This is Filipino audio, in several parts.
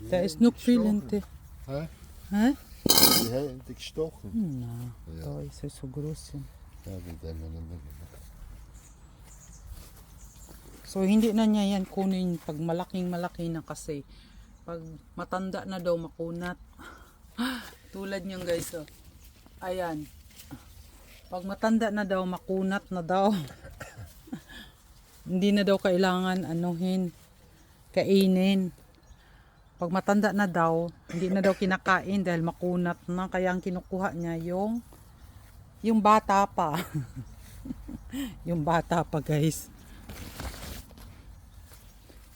Der ist noch viel hinter. Hä? Hä? Die haben die gestochen. Na, Ja. da ist er so groß. Ja, mit dem. So hindi na niya yan kunin pag malaking malaki na kasi. Pag matanda na daw makunat. Tulad niyan guys oh. Ayan. Pag matanda na daw makunat na daw. hindi na daw kailangan anuhin kainin. Pag matanda na daw, hindi na daw kinakain dahil makunat na kaya ang kinukuha niya yung yung bata pa. yung bata pa guys.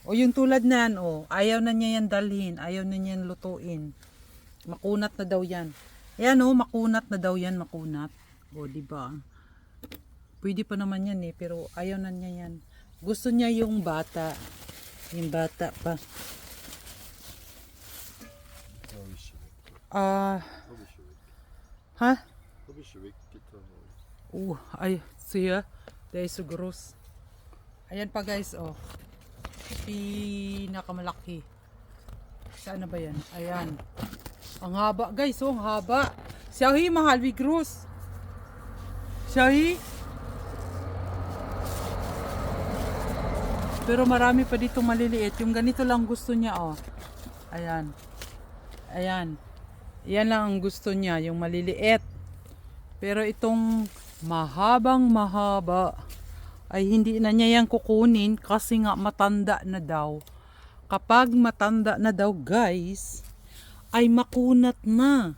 O yung tulad na yan, o, ayaw na niya yan dalhin, ayaw na niya yan lutuin. Makunat na daw yan. Ayan o, makunat na daw yan, makunat. O, di ba? Pwede pa naman yan eh, pero ayaw na niya yan. Gusto niya yung bata. Yung bata pa. Schon weggetan. Uh, ay, siya. Dahil so gross. Ayan pa guys, oh. Pinakamalaki. Saan na ba yan? Ayan. Ang haba guys, oh, ang haba. Siyahi, mahal, we gross. Siyahi. Pero marami pa dito maliliit. Yung ganito lang gusto niya, oh. Ayan. Ayan. Yan lang ang gusto niya, yung maliliit. Pero itong mahabang mahaba ay hindi na niya yan kukunin kasi nga matanda na daw. Kapag matanda na daw guys, ay makunat na.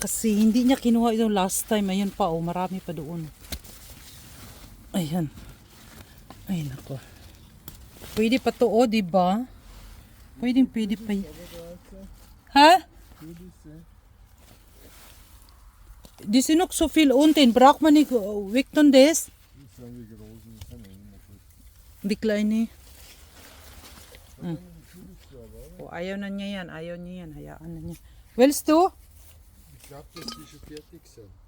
Kasi hindi niya kinuha ito last time. Ayun pa oh, marami pa doon. Ayan. Ay nako. Pwede pa to oh, di ba? Pwede, pwede pa. Ha? Die sind so viel unten. Braucht man nicht äh, weg von das? Die kleine. Hm. Oh, ayaw na niya yan. Ayaw niya yan. Hayaan na niya. Willst du? Ich glaube, dass die schon fertig sind.